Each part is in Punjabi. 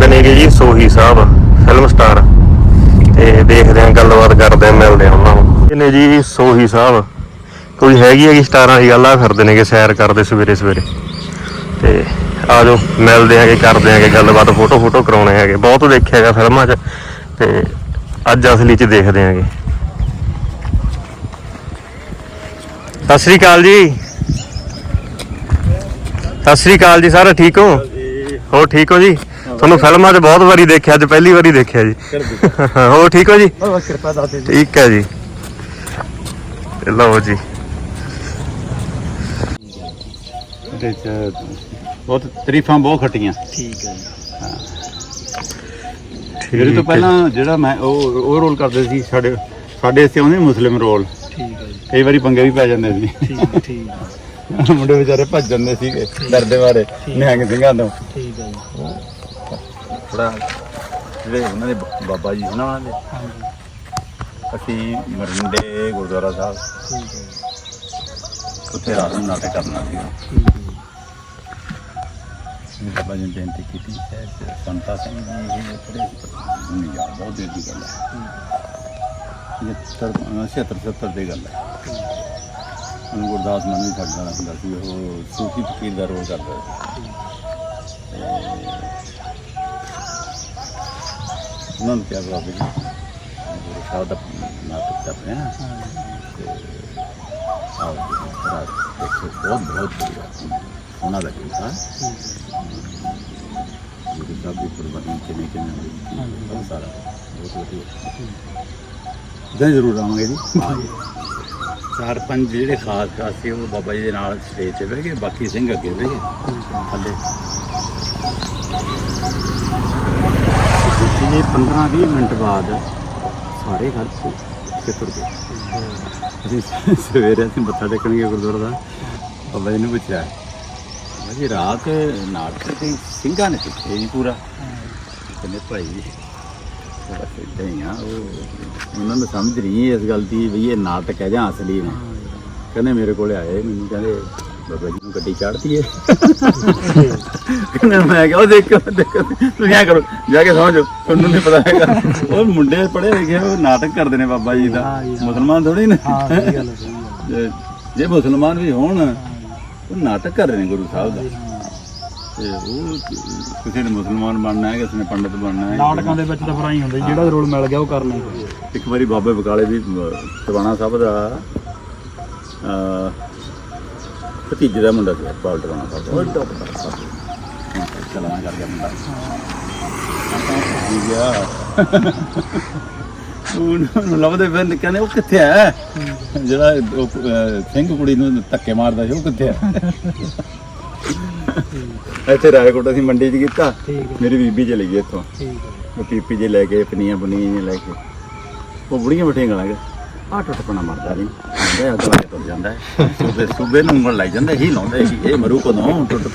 ਆਉਂਦੇ ਨੇਗੇ ਜੀ ਸੋਹੀ ਸਾਹਿਬ ਫਿਲਮ ਸਟਾਰ ਤੇ ਦੇਖਦੇ ਆਂ ਗੱਲਬਾਤ ਕਰਦੇ ਆਂ ਮਿਲਦੇ ਆਂ ਉਹਨਾਂ ਨੂੰ ਇਹ ਨੇ ਜੀ ਸੋਹੀ ਸਾਹਿਬ ਕੋਈ ਹੈਗੀ ਹੈਗੀ ਸਟਾਰਾਂ ਦੀ ਗੱਲ ਆ? ਫਿਰਦੇ ਨੇਗੇ ਸੈਰ ਕਰਦੇ ਸਵੇਰੇ ਸਵੇਰੇ। ਤੇ ਆ ਜਾਓ ਮਿਲਦੇ ਆਂਗੇ ਕਰਦੇ ਆਂਗੇ ਗੱਲਬਾਤ ਫੋਟੋ ਫੋਟੋ ਕਰਾਉਣੇ ਹੈਗੇ। ਬਹੁਤ ਦੇਖਿਆ ਹੈਗਾ ਫਿਲਮਾਂ 'ਚ ਤੇ ਅੱਜ ਅਸਲੀ 'ਚ ਦੇਖਦੇ ਆਂਗੇ ਸਤਿ ਸ੍ਰੀ ਅਕਾਲ ਜੀ। ਸਤਿ ਸ੍ਰੀ ਅਕਾਲ ਜੀ ਸਰ ਠੀਕ ਹੋ? ਹੋ ਠੀਕ ਹੋ ਜੀ? ਤੁਹਾਨੂੰ ਫਿਲਮਾਂ 'ਚ ਬਹੁਤ ਵਾਰੀ ਦੇਖਿਆ ਅੱਜ ਪਹਿਲੀ ਵਾਰੀ ਦੇਖਿਆ ਜੀ। ਹੋ ਠੀਕ ਹੋ ਜੀ? ਬਹੁਤ ਕਿਰਪਾ ਦਾਤੇ ਜੀ ਠੀਕ ਹੈ ਜੀ। ਲਓ ਜੀ। ਬਹੁਤ ਤਾਰੀਫਾਂ ਬਹੁਤ ਖੱਟੀਆਂ। ਠੀਕ ਹੈ ਜੀ। ਮੇਰੇ ਤੋਂ ਪਹਿਲਾਂ ਜਿਹੜਾ ਮੈਂ ਉਹ ਉਹ ਰੋਲ ਕਰਦੇ ਸੀ ਸਾਡੇ ਸਾਡੇ ਇੱਥੇ ਆਉਂਦੇ ਮੁਸਲਿਮ ਰੋਲ। ਠੀਕ ਹੈ ਜੀ। ਕਈ ਵਾਰੀ ਪੰਗੇ ਵੀ ਪੈ ਜਾਂਦੇ ਸੀ। ਠੀਕ ਠੀਕ। ਮੁੰਡੇ ਵਿਚਾਰੇ ਭੱਜ ਜਾਂਦੇ ਸੀਗੇ ਡਰਦੇ ਮਾਰੇ ਨਿਹੰਗ ਸਿੰਘਾਂ ਤੋਂ। ਠੀਕ ਹੈ ਜੀ। ਥੋੜਾ ਜਿਹੜੇ ਉਹਨਾਂ ਦੇ ਬਾਬਾ ਜੀ ਉਹਨਾਂ ਦੇ। ਹਾਂਜੀ। ਅਸੀਂ ਮਰਿੰਡੇ ਗੁਰਦੁਆਰਾ ਸਾਹਿਬ। ਠੀਕ ਹੈ। ਉੱਥੇ ਰਾਤ ਨੂੰ ਨਾਟਕ ਕਰਨਾ ਸੀ ਠੀਕ ਹੈ। ਬਾਬਾ ਜੀ ਨੇ ਬੇਨਤੀ ਕੀਤੀ ਹੈ ਸੰਤਾ ਸਿੰਘ ਜੀ ਇਹ ਥੋੜੇ ਨਹੀਂ ਯਾਰ ਬਹੁਤ ਦੇਰ ਦੀ ਗੱਲ ਹੈ। 75 76 77 ਦੀ ਗੱਲ ਹੈ। ਉਹਨੂੰ ਗੁਰਦਾਸ ਮਾਨ ਵੀ ਸਾਡਾ ਹੁੰਦਾ ਸੀ ਉਹ ਸੂਫੀ ਫਕੀਰ ਦਾ ਰੋਲ ਕਰਦਾ ਸੀ। ਹਾਂ ਆਓ ਜੀ ਰਾਤ ਦੇਖੋ ਬਹੁਤ ਬਹੁਤ ਵਧੀਆ ਉਹਨਾਂ ਦਾ ਕੀਤਾ ਗੁਰੂ ਸਾਹਿਬ ਦੀ ਕੁਰਬਾਨੀ ਕਿਵੇਂ ਕਿਵੇਂ ਹੋਈ ਬਹੁਤ ਸਾਰਾ ਬਹੁਤ ਵਧੀਆ ਦਿਨ ਜ਼ਰੂਰ ਆਵਾਂਗੇ ਜੀ ਚਾਰ ਪੰਜ ਜਿਹੜੇ ਖਾਸ ਖਾਸ ਸੀ ਉਹ ਬਾਬਾ ਜੀ ਦੇ ਨਾਲ ਸਟੇਜ ਤੇ ਬਹਿ ਗਏ ਬਾਕੀ ਸਿੰਘ ਅੱਗੇ ਬਹਿ ਗਏ ਥੱਲੇ ਜੀ 15 20 ਮਿੰਟ ਬਾਅਦ ਸਾਰੇ ਘਰ ਤੋਂ ਤੁਰ ਗਏ। ਅਸੀਂ ਸਵੇਰੇ ਅਸੀਂ ਮੱਥਾ ਟੇਕਣ ਗਏ ਗੁਰਦੁਆਰਾ ਦਾ। ਬਾਬਾ ਜੀ ਨੂੰ ਪੁੱਛਿਆ ਜੀ, ਰਾਤ ਨਾਟਕ ਤੇ ਸਿੰਘਾਂ ਨੇ ਪੁੱਛਿਆ ਜੀ ਪੂਰਾ। ਕਹਿੰਦੇ ਭਾਈ, ਬਸ ਏਦਾਂ ਹੀ ਆ, ਉਹ ਉਹਨਾਂ ਨੂੰ ਸਮਝ ਨਹੀਂ ਇਸ ਗੱਲ ਦੀ ਵੀ ਇਹ ਨਾਟਕ ਹੈ ਜਾਂ ਅਸਲੀ ਨੇ। ਕਹਿੰਦੇ ਮੇਰੇ ਕੋਲੇ ਆਏ, ਮੈਨੂੰ ਕਹਿੰਦੇ ਬਾਬਾ ਜੀ ਨੂੰ ਗੱਡੀ ਚਾੜਤੀ ਏ ਕਹਿੰਦੇ ਮੈਂ ਕਿਹਾ ਉਹ ਦੇਖੋ ਦੇਖੋ ਤੁਸੀਂ ਐ ਕਰੋ ਜਾ ਕੇ ਸਮਝੋ ਤੁਹਾਨੂੰ ਨਹੀਂ ਪਤਾ ਹੈਗਾ। ਉਹ ਮੁੰਡੇ ਪੜ੍ਹੇ ਲਿਖੇ ਉਹ ਨਾਟਕ ਕਰਦੇ ਨੇ ਬਾਬਾ ਜੀ ਦਾ। ਮੁਸਲਮਾਨ ਥੋੜੀ ਨੇ। ਜੇ- ਮੁਸਲਮਾਨ ਵੀ ਹੋਣ ਉਹ ਨਾਟਕ ਕਰ ਰਹੇ ਨੇ ਗੁਰੂ ਸਾਹਿਬ ਦਾ। ਤੇ ਉਹ ਕਿਸੇ ਨੇ ਮੁਸਲਮਾਨ ਬਣਨਾ ਹੈ ਕਿਸੇ ਨੇ ਪੰਡਤ ਬਣਨਾ ਹੈ। ਨਾਟਕਾਂ ਦੇ ਵਿੱਚ ਤਾਂ ਫਿਰ ਆਈ ਹੁੰਦਾ ਜਿਹੜਾ ਰੋਲ ਮਿਲ ਗਿਆ ਉਹ ਕਰਨਾ। ਇੱਕ ਵਾਰੀ ਬਾਬੇ ਬਕਾਲੇ ਵੀ ਟਵਾਣਾ ਸਾਹਿਬ ਦਾ ਭਤੀਜੇ ਦਾ ਮੁੰਡਾ ਸੀ ਪਾਲ ਟਵਾਣਾ ਸਾਹਿਬ ਦਾ। ਉਹ ਟੋਪ ਦਾ ਚਲਾਣਾ ਕਰ ਗਿਆ ਮੁੰਡਾ। ਜੀ ਗਿਆ ਉਹਨੂੰ ਲੱਭਦੇ ਫਿਰ ਕਹਿੰਦੇ ਉਹ ਕਿੱਥੇ ਹੈ। ਜਿਹੜਾ ਉਹ, ਅਹ, ਸਿੰਘ ਕੁੜੀ ਨੂੰ ਧੱਕੇ ਮਾਰਦਾ ਸੀ ਉਹ ਕਿੱਥੇ ਹੈ ਇੱਥੇ ਰਾਏਕੋਟ ਅਸੀਂ ਮੰਡੀ 'ਚ ਕੀਤਾ। ਠੀਕ ਹੈ ਮੇਰੀ ਬੀਬੀ ਚਲੀ ਗਈ ਇੱਥੋਂ। ਠੀਕ ਹੈ ਉਹ ਪੀਪੀ ਜੇ ਲੈ ਕੇ ਪਨੀਆਂ ਬੁਨੀਆਂ ਜਿਹੀਆਂ ਲੈ ਕੇ। ਉਹ ਬੁੜੀਆਂ ਬੈਠੀਆਂ ਗਾਲਾਂਗੇ ਆ ਟੁੱਟਪਣਾ ਮਰਦਾ ਨਹੀਂ ਆਂਦਾ ਅਗਲਾ ਤੁਰ ਜਾਂਦਾ ਹੈ। ਸੂਬੇ ਸੂਬੇ ਨੂੰ ਉਂਗਲ ਲਾਈ ਜਾਂਦਾ ਹੀ ਲਾਉਂਦਾ ਸੀ ਇਹ ਮਰੂ ਕਦੋਂ? ਟੁੱਟ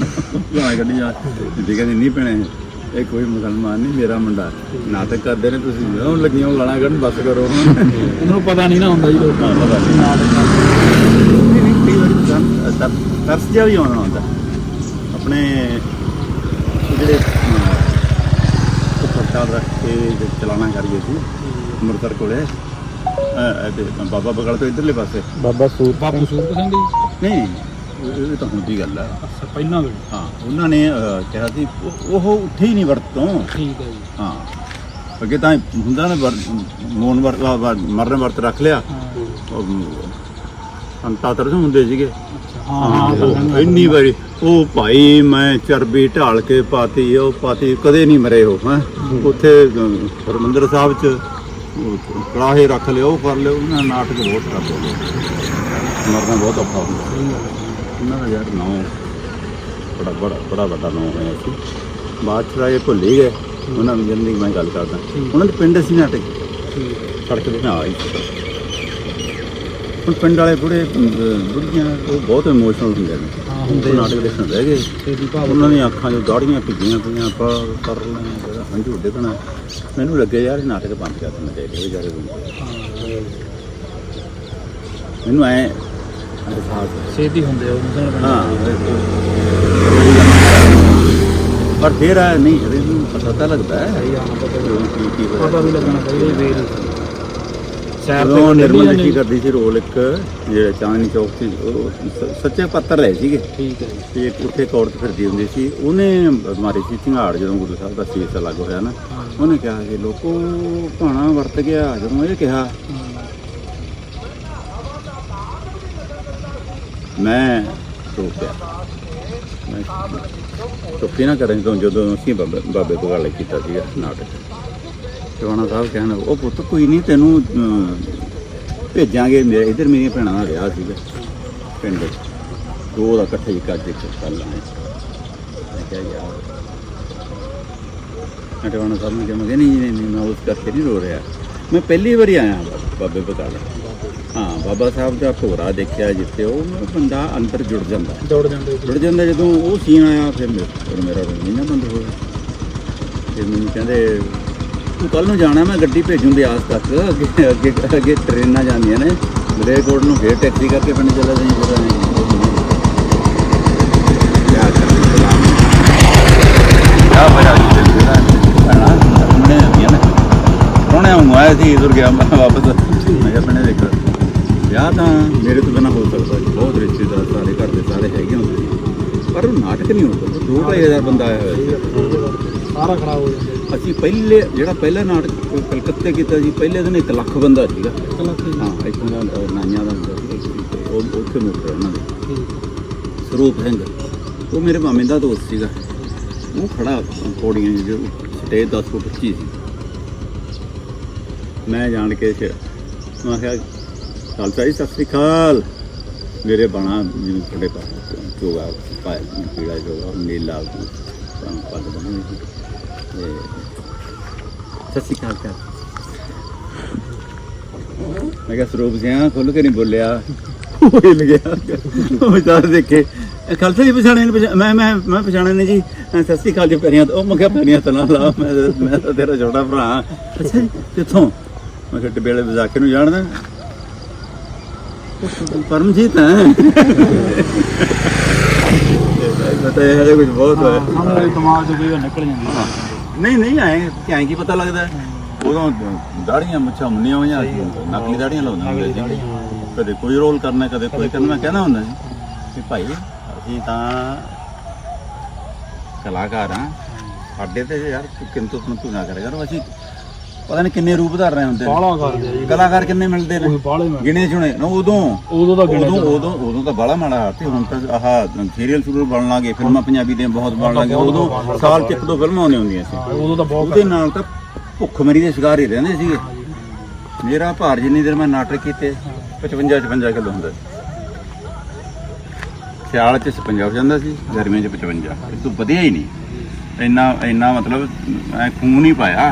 ਲਾਂ ਗੱਡੀ ਆ ਜਿੱਦੀ ਕਹਿੰਦੀ ਨਹੀਂ ਪੈਣੇ ਇਹ ਕੋਈ ਮੁਸਲਮਾਨ ਨਹੀਂ ਮੇਰਾ ਮੁੰਡਾ। ਨਾਟਕ ਕਰਦੇ ਨੇ ਤੁਸੀਂ ਉਹ ਲੱਗੀਆਂ ਗਾਲਾਂ ਕੱਢਣ ਬਸ ਕਰੋ ਉਹਨੂੰ ਪਤਾ ਨਹੀਂ ਨਾ ਹੁੰਦਾ ਜੀ ਲੋਕਾਂ ਹਾਂ, ਪਤਾ ਨਹੀਂ। ਤਰ- ਤਰਸ ਜਿਹਾ ਵੀ ਆਉਣਾ ਹੁੰਦਾ। ਆਪਣੇ ਜਿਹੜੇ ਸਰਕਾਰ ਰੱਖ ਕੇ ਚਲਾਣਾ ਕਰੀਏ ਸੀ ਅੰਮ੍ਰਿਤਸਰ ਕੋਲੇ। ਅਹ, ਬਾਬਾ ਬਗੜ ਤੋਂ ਇਧਰਲੇ ਪਾਸੇ। ਬਾਬਾ ਸੂਰ ਬਾਪੂ ਸੂਰ ਸਿੰਘ ਜੀ? ਨਹੀਂ ਇਹ ਇਹ ਤਾਂ ਹੁਣ ਦੀ ਗੱਲ ਹੈ ਅੱਛਾ ਪਹਿਲਾਂ ਵੀ। ਹਾਂ ਉਹਨਾਂ ਨੇ ਅਹ, ਕਿਹਾ ਸੀ ਉਹ- ਉਹ ਉੱਠੇ ਹੀ ਨਹੀਂ ਵਰਤੋਂ ਠੀਕ ਹੈ ਜੀ। ਹਾਂ ਅੱਗੇ ਤਾਂ ਹੁੰਦਾ ਨਾ ਮੋਨ ਵਰਤ ਮਰਨ ਵਰਤ ਰੱਖ ਲਿਆ। ਹਾਂ। ਸੰਤਾ ਤਰਸ ਹੁੰਦੇ ਸੀਗੇ। ਹਾਂ ਹਾਂ ਉਹ ਇੰਨੀ ਵਾਰੀ ਉਹ ਭਾਈ ਮੈਂ ਚਰਬੀ ਢਾਲ ਕੇ ਪਾਤੀ ਉਹ ਪਾਤੀ ਕਦੇ ਨਹੀਂ ਮਰੇ ਉਹ ਹੈ। ਉੱਥੇ ਅਹ, ਹਰਿਮੰਦਰ ਸਾਹਿਬ ਚ ਕੜਾਹੇ ਰੱਖ ਲਿਓ ਉਹ ਕਰ ਲਿਓ ਉਹਨਾਂ ਨੇ ਨਾਟਕ ਬਹੁਤ ਕਰਦੇ ਨੇ ਮਰਨਾ ਬਹੁਤ ਔਖਾ ਹੁੰਦਾ। ਉਹਨਾਂ ਦਾ ਯਾਰ ਨਾਂ ਬੜਾ ਬੜਾ ਬੜਾ ਵੱਡਾ ਨਾਂ ਹੋਇਆ ਸੀ। ਬਾਅਦ ਚ ਇਹ ਭੁੱਲ ਹੀ ਗਏ। ਉਹਨਾਂ ਨੂੰ ਜਲਦੀ ਮੈਂ ਗੱਲ ਕਰਦਾ। ਉਹਨਾਂ ਦੇ ਪਿੰਡ ਸੀ ਨਾਟਕ ਠੀਕ। ਹੈ ਸੜਕ ਤੇ ਨਾ ਆਈ ਹੁਣ ਪਿੰਡ ਵਾਲੇ ਬੁੜੇ ਬੁੜੀਆਂ ਉਹ ਬਹੁਤ ਇਮੋਸ਼ਨਲ ਹੁੰਦੇ ਨੇ। ਹਾਂ ਹੁੰਦੇ ਨਾਟਕ ਦੇਖਣ ਬਹਿ ਗਏ। ਉਹਨਾਂ ਦੀਆਂ ਅੱਖਾਂ 'ਚੋਂ ਦਾੜੀਆਂ ਭਿੱਜੀਆਂ ਪਈਆਂ ਆਪਾਂ ਕਰ ਲੈਣਾ ਜਿਹੜਾ ਹੰਝੂ ਡਿੱਗਣਾ ਮੈਨੂੰ ਲੱਗੇ ਯਾਰ ਇਹ ਨਾਟਕ ਬੰਦ ਕਰ ਦੇਣਾ ਚਾਹੀਦਾ ਇਹ ਵਿਚਾਰੇ ਬੰਦੇ ਮੈਨੂੰ ਐ ਛੇਤੀ ਹੁੰਦੇ ਉਹ ਹਾਂ ਪਰ ਫਿਰ ਆ ਨਹੀਂ ਹਰੇ ਨੂੰ ਪਤਾ ਲੱਗਦਾ ਹੈ। ਕੀ ਕੀ ਹੋਇਆ। ਪਤਾ ਵੀ ਲੱਗਣਾ ਚਾਹੀਦਾ। ਵੀ ਸ਼ਹਿਰ ਜਦੋਂ ਨਿਰਮਲ ਲਿਖੀ ਕਰਦੀ ਸੀ ਰੋਲ ਇੱਕ ਜਿਹੜਾ ਚਾਂਦਨੀ ਚੌਕ ਸੀ ਉਹ ਸ- ਸੱਚੇ ਪੱਤਰ ਲਏ ਸੀਗੇ। ਠੀਕ ਹੈ ਜੀ। ਤੇ ਇੱਕ ਉੱਥੇ ਇੱਕ ਔਰਤ ਫਿਰਦੀ ਹੁੰਦੀ ਸੀ। ਉਹਨੇ ਮਾਰੀ ਸੀ ਝੰਗਾੜ ਜਦੋਂ ਗੁਰੂ ਸਾਹਿਬ ਦਾ ਸੀਸ ਲੱਗ ਹੋਇਆ ਨਾ। ਉਹਨੇ ਕਿਹਾ ਕਿ ਲੋਕੋ ਭਾਣਾ ਵਰਤ ਗਿਆ ਜਦੋਂ ਇਹ ਕਿਹਾ ਮੈਂ ਰੋਕਿਆ ਮੈਂ ਚੁੱਪੀ ਨਾ ਕਰਾਂ ਜਦੋਂ ਜਦੋਂ ਅਸੀਂ ਬਾਬੇ ਬਾਬੇ ਤੋਂ ਗੱਲ ਕੀਤਾ ਸੀਗਾ ਨਾਟਕ। ਚਵਾਣਾ ਸਾਹਿਬ ਕਹਿਣ ਉਹ ਪੁੱਤ ਕੋਈ ਨਹੀਂ ਤੈਨੂੰ ਅਮ, ਭੇਜਾਂਗੇ ਮੇਰੇ ਇਧਰ ਮੇਰੀਆਂ ਭੈਣਾਂ ਦਾ ਵਿਆਹ ਸੀਗਾ ਪਿੰਡ ਵਿੱਚ। ਦੋ ਦਾ ਇਕੱਠੇ ਹੀ ਕੱਜ ਇੱਕ ਕੱਲ ਆਏ। ਮੈਂ ਕਿਹਾ ਯਾਰ ਮੈਂ ਟਵਾਣਾ ਸਾਹਿਬ ਨੂੰ ਕਿਹਾ ਮੈਂ ਕਿਹਾ ਨਹੀਂ ਨਹੀਂ ਨਹੀਂ, ਮੈਂ ਉਸ ਕਰਕੇ ਨਹੀਂ ਰੋ ਰਿਹਾ। ਮੈਂ ਪਹਿਲੀ ਵਾਰੀ ਆਇਆ ਬਾ- ਬਾਬੇ ਬਕਾਲਾ ਹਾਂ ਬਾਬਾ ਸਾਹਿਬ ਦਾ ਭੋਰਾ ਦੇਖਿਆ ਜਿੱਥੇ ਉਹ ਬੰਦਾ ਅੰਦਰ ਜੁੜ ਜਾਂਦਾ। ਦੌੜ ਜਾਂਦੇ ਜੁੜ ਜਾਂਦਾ ਜਦੋਂ ਉਹ ਸੀਨ ਆਇਆ ਫਿਰ ਮੇਰੇ ਫਿਰ ਮੇਰਾ ਰੋਣਾ ਬੰਦ ਹੋ ਗਿਆ ਫਿਰ ਮੈਨੂੰ ਕਹਿੰਦੇ ਕੱਲ ਨੂੰ ਜਾਣਾ, ਮੈਂ ਗੱਡੀ ਭੇਜੂੰ ਬਿਆਸ ਤੱਕ। ਅੱਗੇ ਅੱਗੇ ਅੱਗੇ ਟ੍ਰੇਨਾਂ ਜਾਂਦੀਆਂ ਨੇ। ਮਲੇਰਕੋਟ ਨੂੰ ਫੇਰ ਟੈਕਸੀ ਕਰਕੇ ਪਿੰਡ ਚਲਾ ਜਾਈਂ, ਫਿਰ ਕਿਆ ਕਰਾਂ ਬੜਾ ਜੀ ਦੇ ਨਾ ਉਹਨੇ ਨੇ। ਸੋਹਣੇ ਆਇਆ ਸੀ, ਇਧਰ ਗਿਆ ਮੈਂ ਵਾਪਸ। ਮੈਂ ਕਿਹਾ ਆਪਣੇ ਦੇਖ। ਵਿਆਹ ਤਾਂ ਮੇਰੇ ਤੋਂ ਬਿਨਾ ਹੋ ਸਕਦਾ ਸੀ। ਬਹੁਤ ਰਿਸ਼ਤੇਦਾਰ ਸਾਰੇ ਘਰ ਦੇ ਸਾਰੇ ਹੈਗੇ ਹੁੰਦੇ ਪਰ ਉਹ ਨਾਟਕ ਨਹੀਂ ਹੁੰਦਾ। ਦੋ ਢਾਈ ਹਜ਼ਾਰ ਬੰਦਾ ਆਇਆ ਹੋਇਆ ਸਾਰਾ ਖਰਾਬ ਹੋ ਜਾਂਦਾ ਅਸੀਂ ਪਹਿਲੇ ਜਿਹੜਾ ਪਹਿਲਾ ਨਾਟਕ ਕਲਕੱਤੇ ਕੀਤਾ ਸੀ ਪਹਿਲੇ ਦਿਨ 1 ਲੱਖ ਬੰਦਾ ਸੀਗਾ। ਇੱਕ ਲੱਖ ਜੀ। ਹਾਂ ਇੱਥੋਂ ਦਾ ਅਹ, ਨਾਈਆਂ ਦਾ ਹੁੰਦਾ ਸੀ ਉਹ ਉੱਥੇ ਮੁੱਕ ਉਹਨਾਂ ਦੇ। ਠੀਕ। ਸਰੂਪ ਸਿੰਘ ਉਹ ਮੇਰੇ ਮਾਮੇ ਦਾ ਦੋਸਤ ਸੀਗਾ। ਉਹ ਖੜਾ ਪੌੜੀਆਂ 'ਚ ਜੋ ਸਟੇਜ 10 ਫੁੱਟ ਉੱਚੀ ਸੀ। ਮੈਂ ਜਾਣ ਕੇ ਫਿਰ ਮੈਂ ਕਿਹਾ ਖਾਲਸਾ ਜੀ ਸਤਿ ਸ੍ਰੀ ਅਕਾਲ। ਮੇਰੇ ਬਣਾ ਜਿਵੇਂ ਤੁਹਾਡੇ ਪਾਸ ਜੋਗਾ ਪਾਇਆ ਪੀੜਾ ਜੋਗਾ ਨੀਲਾ ਪੱਗ ਬੰਨੀ ਸੀ। ਸਤਿ ਸ੍ਰੀ ਅਕਾਲ ਕਰ ਮੈਂ ਕਿਹਾ ਸਰੂਪ ਸਿੰਘ ਖੁੱਲ ਕੇ ਨਹੀਂ ਬੋਲਿਆ। ਉਹ ਹਿੱਲ ਗਿਆ। ਉਹ ਵਿਚਾਰ ਦੇਖੇ। ਇਹ ਖਾਲਸਾ ਜੀ ਪਛਾਣੇ ਪਛਾਣ- ਮੈਂ ਮੈਂ ਮੈਂ ਪਛਾਣਿਆ ਨਹੀਂ ਜੀ। ਸਤਿ ਸ੍ਰੀ ਅਕਾਲ ਜੀ ਪੈਰੀਆਂ ਉਹ ਮੈਂ ਕਿਹਾ ਪੈਰੀਆਂ ਤਾਂ ਨਾ ਲਾ ਮੈਂ ਮੈਂ ਤਾਂ ਤੇਰਾ ਛੋਟਾ ਭਰਾ ਅੱਛਾ ਜੀ ਕਿੱਥੋਂ? ਮੈਂ ਕਿਹਾ ਟਿਬੇਲੇ ਬਜ਼ਾਕੇ ਨੂੰ ਜਾਣਦਾ। ਪਰਮਜੀਤ ਹੈ। ਪਤਾ ਇਹ ਹਜੇ ਕੁਝ ਬਹੁਤ ਹੋਇਆ। ਸਾਨੂੰ ਦਿਮਾਗ ਚ ਕੋਈ ਨਿਕਲ ਜਾਂਦੀ। ਹੈ। ਨਹੀਂ ਨਹੀਂ ਆਏ। ਕਿਆਂ ਕੀ ਪਤਾ ਲੱਗਦਾ? ਉਦੋਂ ਦਾੜੀਆਂ ਮੁੱਛਾਂ ਮੁੰਨੀਆਂ ਹੋਈਆਂ ਸੀ। ਨਕਲੀ ਦਾੜੀਆਂ ਲਾਉਂਦੇ ਹੁੰਦੇ ਸੀ। ਕਦੇ ਕੋਈ ਰੋਲ ਕਰਨਾ ਕਦੇ ਕੋਈ ਕਰਨਾ ਮੈਂ ਕਹਿਣਾ ਹੁੰਦਾ ਸੀ ਕਿ ਭਾਈ ਅਸੀਂ ਤਾਂ ਕਲਾਕਾਰ ਆ ਸਾਡੇ ਤੇ ਯਾਰ ਕਿੰਤੂ ਤੂੰ ਨਾ ਕਰਿਆ ਕਰੋ ਅਸੀਂ ਪਤਾ ਨਹੀਂ ਕਿੰਨੇ ਰੂਪ ਧਾਰ ਰਹੇ ਹੁੰਦੇ ਨੇ। ਬਾਹਲਾ ਕਰਦੇ ਆ ਜੀ। ਕਲਾਕਾਰ ਕਿੰਨੇ ਮਿਲਦੇ ਨੇ? ਕੋਈ ਬਾਹਲੇ ਮੈਂ ਗਿਣੇ ਚੁਣੇ। ਨਾ ਉਦੋਂ। ਉਦੋਂ ਦਾ ਗਿਣਿਆ ਉਦੋਂ ਚੁਣਿਆ। ਉਦੋਂ ਉਦੋਂ ਤਾਂ ਬਾਲਾ ਮਾੜਾ ਤੇ ਹੁਣ ਤਾਂ ਆਹ ਸੀਰੀਅਲ ਸ਼ੁਰੂ ਬਣ ਲਾਗੇ ਫਿਲਮਾਂ ਪੰਜਾਬੀ ਦੀਆਂ ਬਹੁਤ ਬਣ ਲਾਗੇ ਉਦੋਂ ਸਾਲ ਚ ਇੱਕ ਦੋ ਫਿਲਮਾਂ ਆਉਂਦੀਆਂ ਹੁੰਦੀਆਂ ਸੀ। ਉਦੋਂ ਤਾਂ ਬਹੁਤ ਉਹਦੇ ਨਾਲ ਤਾਂ ਭੁੱਖਮਰੀ ਦੇ ਸ਼ਿਕਾਰ ਹੀ ਰਹਿੰਦੇ ਸੀਗੇ। ਮੇਰਾ ਭਾਰ ਜਿੰਨੀ ਦੇਰ ਮੈਂ ਨਾਟਕ ਕੀਤੇ 55 56 ਕਿਲੋ ਹੁੰਦਾ ਸੀ। ਸਿਆਲ ਚ 56 ਹੋ ਜਾਂਦਾ ਸੀ ਗਰਮੀਆਂ ਚ 55 ਇਹ ਤੋਂ ਵਧਿਆ ਹੀ ਨਹੀਂ। ਇੰਨਾ ਇੰਨਾ ਮਤਲਬ ਐ ਖੂਨ ਹੀ ਪਾਇਆ।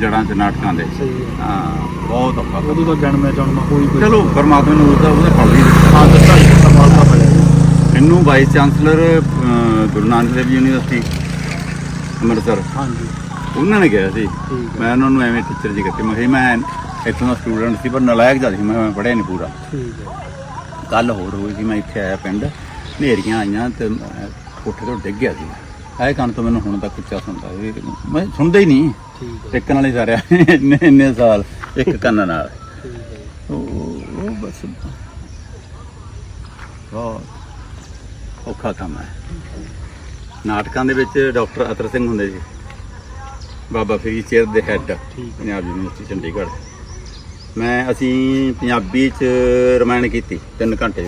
ਜੜਾਂ ਚ ਨਾਟਕਾਂ ਦੇ। ਸਹੀ ਹੈ। ਹਾਂ ਬਹੁਤ ਔਖਾ ਉਦੋਂ ਤਾਂ ਜਨਮੇ ਜਨਮ ਕੋਈ ਕੋਈ ਚਲੋ ਪਰਮਾਤਮਾ ਨੂੰ ਉਹਦਾ ਉਹਦਾ ਫਲ ਵੀ ਦਿੱਤਾ। ਹਾਂ ਦਿੱਤਾ ਜੀ ਸਫਲਤਾ ਮਿਲਿਆ ਮੈਨੂੰ ਵਾਈਸ ਚਾਂਸਲਰ ਅਹ, ਗੁਰੂ ਨਾਨਕ ਦੇਵ ਯੂਨੀਵਰਸਿਟੀ ਅੰਮ੍ਰਿਤਸਰ। ਹਾਂਜੀ। ਉਹਨਾਂ ਨੇ ਕਿਹਾ ਸੀ। ਠੀਕ ਮੈਂ ਉਹਨਾਂ ਨੂੰ ਐਵੇਂ ਟੀਚਰ ਜੀ ਕਰਕੇ ਮੈਂ ਕਿਹਾ ਜੀ ਮੈਂ ਇੱਥੋਂ ਦਾ ਸਟੂਡੈਂਟ ਸੀ ਪਰ ਨਲਾਇਕ ਜਿਹਾ ਸੀ ਮੈਂ ਮੈਂ ਪੜ੍ਹਿਆ ਨਹੀਂ ਪੂਰਾ। ਠੀਕ ਹੈ। ਕੱਲ ਹੋਰ ਹੋਈ ਸੀ ਮੈਂ ਇੱਥੇ ਆਇਆ ਪਿੰਡ ਹਨੇਰੀਆਂ ਆਈਆਂ ਤੇ ਮੈਂ ਕੋਠੇ ਤੋਂ ਡਿੱਗ ਗਿਆ ਸੀ। ਇਹ ਕੰਨ ਤੋਂ ਮੈਨੂੰ ਹੁਣ ਤੱਕ ਉੱਚਾ ਸੁਣਦਾ ਇਹ ਮੈਂ ਸੁਣਦਾ ਹੀ ਨਹੀਂ। ਠੀਕ ਹੈ। ਇੱਕ ਨਾਲ ਹੀ ਸਾਰਿਆ ਇੰਨੇ ਇੰਨੇ ਸਾਲ ਇੱਕ ਕੰਨ ਨਾਲ। ਠੀਕ ਹੈ। ਉਹ ਉਹ ਬਸ। ਬਹੁਤ ਔਖਾ ਕੰਮ ਹੈ। ਨਾਟਕਾਂ ਦੇ ਵਿੱਚ ਡਾਕਟਰ ਅਤਰ ਸਿੰਘ ਹੁੰਦੇ ਸੀ ਬਾਬਾ ਫਰੀਦ ਚੇਅਰ ਦੇ ਹੈੱਡ ਪੰਜਾਬ ਯੂਨੀਵਰਸਿਟੀ ਚੰਡੀਗੜ੍ਹ। ਮੈਂ ਅਸੀਂ ਪੰਜਾਬੀ ਚ ਰਮਾਇਣ ਕੀਤੀ 3 ਘੰਟੇ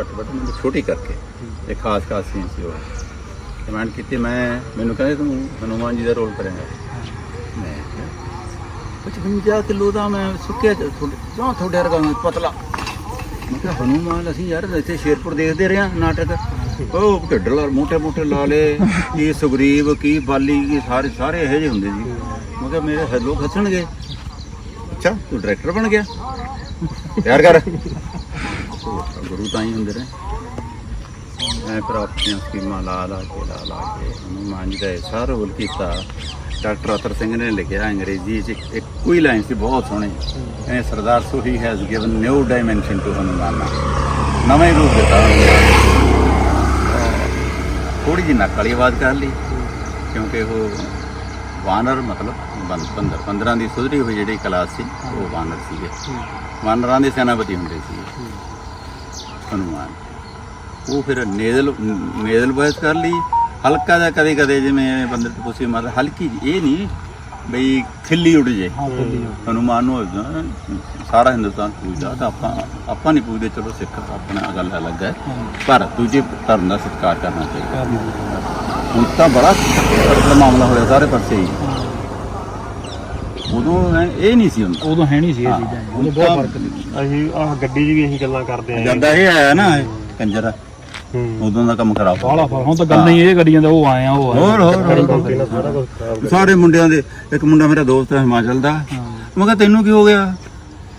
ਘੱਟ ਮੈਨੂੰ ਛੋਟੀ ਕਰਕੇ। ਇਹ ਖਾਸ ਖਾਸ ਸੀਨ ਸੀ ਉਹ ਰਮਾਇਣ ਕੀਤੀ, ਮੈਂ ਮੈਨੂੰ ਕਹਿੰਦੇ ਤੂੰ ਹਨੂਮਾਨ ਜੀ ਦਾ ਰੋਲ ਕਰੇਂਗਾ ਮੈਂ ਕਿਹਾ 55 ਕਿਲੋ ਦਾ ਮੈਂ ਸੁੱਕਿਆ ਤੁਹਾਡੇ- ਕਿਉਂ ਤੁਹਾਡੇ ਵਰਗਾ ਪਤਲਾ? ਮੈਂ ਕਿਹਾ, ਹਨੂਮਾਨ, ਅਸੀਂ ਯਾਰ ਇੱਥੇ ਸ਼ੇਰਪੁਰ ਦੇਖਦੇ ਰਹੇ ਹਾਂ ਨਾਟਕ। ਉਹ ਢਿੱਡ ਲਾ, ਮੋਟੇ ਮੋਟੇ ਲਾਲੇ ਕੀ ਸੁਗਰੀਵ, ਕੀ ਬਾਲੀ, ਕੀ ਸਾਰੇ ਸਾਰੇ ਇਹੋ ਜਿਹੇ ਹੁੰਦੇ ਜੀ। ਮੈਂ ਕਿਹਾ, ਮੇਰੇ ਹ- ਲੋਕ ਅੱਛਾ, ਤੂੰ ਡਾਇਰੈਕਟਰ ਬਣ ਗਿਆ। ਤਿਆਰ ਕਰ। ਗੁਰੂ ਤਾਂ ਹੀ ਹੁੰਦੇ ਰਹੇ। ਫਿਰ ਆਪਣੀਆਂ ਸਕੀਮਾਂ ਲਾ ਲਾ ਕੇ ਲਾ ਲਾ ਕੇ ਹਨੂਮਾਨ ਜੀ ਦਾ ਸਾਰਾ ਰੋਲ ਕੀਤਾ। ਡਾਕਟਰ ਅਤਰ ਸਿੰਘ ਨੇ ਲਿਖਿਆ ਅੰਗਰੇਜ਼ੀ ਚ ਇੱਕ- ਹੀ ਲਾਈਨ ਸੀ ਬਹੁਤ ਸੋਹਣੀ। ਇਹ Sardar Sohi has given new dimension to Hanuman. ਨਵਾਂ ਰੂਪ ਦਿੱਤਾ ਥੋੜੀ ਜਿਹੀ ਨੱਕ ਵਾਲੀ ਆਵਾਜ਼ ਕਰ ਲਈ ਕਿਉਂਕਿ ਉਹ ਵਾਨਰ ਮਤਲਬ 15 15 ਦੀ ਸੁਧਰੀ ਹੋਈ ਜਿਹੜੀ ਕਲਾਸ ਸੀ ਉਹ ਵਾਨਰ ਸੀਗੇ। ਵਾਨਰਾਂ ਦੇ ਸੈਨਾਪਤੀ ਹੁੰਦੇ ਸੀ ਹਨੂਮਾਨ। ਉਹ ਫਿਰ ਨੇਜ਼ਲ ਨੇਜ਼ਲ ਬਹਿਸ ਕਰ ਲਈ। ਹਲਕਾ ਜਿਹਾ ਕਦੇ ਕਦੇ ਜਿਵੇਂ ਬੰਦੇ ਤੋਂ ਪੁੱਛੀ ਮਾਰ ਹਲਕੀ ਜਿਹੀ, ਇਹ ਨਹੀਂ ਬਈ ਖਿੱਲੀ ਉੱਡ ਜੇ। ਹਨੂਮਾਨ ਨੂੰ ਏਦਾਂ ਸਾਰਾ ਹਿੰਦੁਸਤਾਨ ਪੂਜਦਾ ਤਾਂ ਆਪਾਂ ਆਪਾਂ ਨਹੀਂ ਪੂਜਦੇ ਚਲੋ ਸਿੱਖ ਆਪਣਾ ਗੱਲ ਅਲੱਗ ਹੈ। ਪਰ ਦੂਜੇ ਧਰਮ ਦਾ ਸਤਿਕਾਰ ਕਰਨਾ ਚਾਹੀਦਾ। ਹੁਣ ਤਾਂ ਬੜਾ ਵੱਡਾ ਮਾਮਲਾ ਹੋਇਆ ਸਾਰੇ ਪਾਸੇ ਹੀ। ਉਦੋਂ ਐ- ਇਹ ਨਹੀਂ ਸੀ ਹੁੰਦਾ। ਉਦੋਂ ਹੈ ਨਹੀਂ ਸੀ ਇਹ ਹਾਂ। ਚੀਜ਼ਾਂ ਉਦੋਂ ਬਹੁਤ ਫ਼ਰਕ ਸੀ। ਅਸੀਂ ਆਹ ਗੱਡੀ 'ਚ ਵੀ ਇਹੀ ਗੱਲਾਂ ਕਰਦੇ ਆਂ ਜਦ ਦਾ ਇਹ ਆਇਆ ਨਾ ਇਹ ਕੰਜਰ। ਉਦੋਂ ਦਾ ਕੰਮ ਖਰਾਬ ਹੋ ਫ਼ਰਕ ਹੁਣ ਤਾਂ ਗੱਲਾਂ ਹੀ ਇਹ ਕਰੀ ਜਾਂਦੇ ਉਹ ਆਏ ਆ ਉਹ ਆਏ ਹੋਰ ਹੋਰ ਹੋਰ। ਸਾਰਾ ਕੁਝ ਖਰਾਬ ਸਾਰੇ ਮੁੰਡਿਆਂ ਦੇ ਇੱਕ ਮੁੰਡਾ ਮੇਰਾ ਦੋਸਤ ਹੈ ਹਿਮਾਚਲ ਦਾ। ਮੈਂ ਕਿਹਾ ਤੈਨੂੰ ਕੀ ਹੋ ਗਿਆ?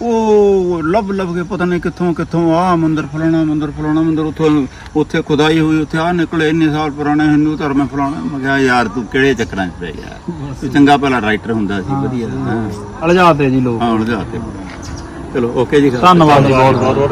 ਉਹ ਲੱਭ ਲੱਭ ਕੇ ਪਤਾ ਨਹੀਂ ਕਿੱਥੋਂ ਕਿੱਥੋਂ ਆ ਮੰਦਰ ਫਲਾਣਾ ਮੰਦਰ ਫਲਾਣਾ ਮੰਦਰ ਉੱਥੋਂ ਉੱਥੇ ਖੁਦਾਈ ਹੋਈ ਉੱਥੇ ਆ ਨਿਕਲੇ ਇੰਨੇ ਸਾਲ ਪੁਰਾਣਾ ਹਿੰਦੂ ਧਰਮ ਹੈ ਫਲਾਣਾ। ਮੈਂ ਕਿਹਾ ਯਾਰ ਤੂੰ ਕਿਹੜੇ ਚੱਕਰਾਂ 'ਚ ਪੈ ਗਿਆ? ਤੂੰ ਚੰਗਾ ਭਲਾ ਰਾਈਟਰ ਹੁੰਦਾ ਸੀ ਵਧੀਆ। ਹਾਂ। ਅਲਜਾਤੇ ਜੀ ਲੋਕ। ਹਾਂ ਉਲਝਾ ਤੇ ਚਲੋ ਓਕੇ ਜੀ ਧੰਨਵਾਦ ਜੀ ਬਹੁਤ ਬਹੁਤ